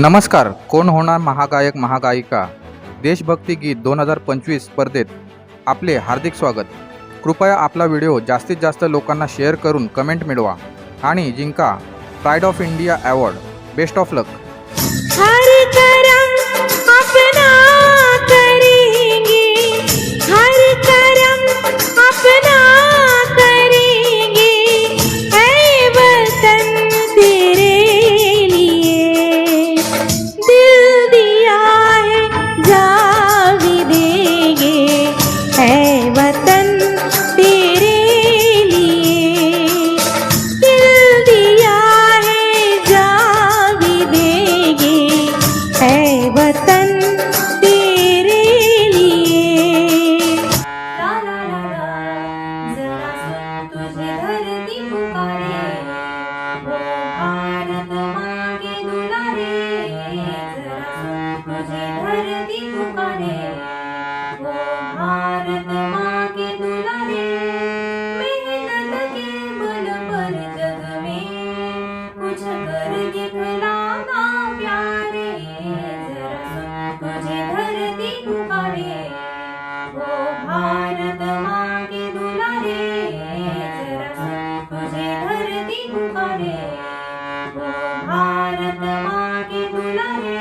नमस्कार कोण होणार महागायक महागायिका? देशभक्ती गीत दोन हजार पंचवीस स्पर्धेत आपले हार्दिक स्वागत. कृपया आपला व्हिडिओ जास्तीत जास्त लोकांना शेअर करून कमेंट मिळवा. आणि जिंका pride of India award. Best of luck. धरती वो भारत माँ के दुलारे, मेहनत के बल पर जग में। कुछ कर दिखलाना प्यारे, जरा तुझे धरती पुकारे। वो भारत माँ के दुलारे, जरा तुझे धरती पुकारे। वो भारत माँ के दुलारे।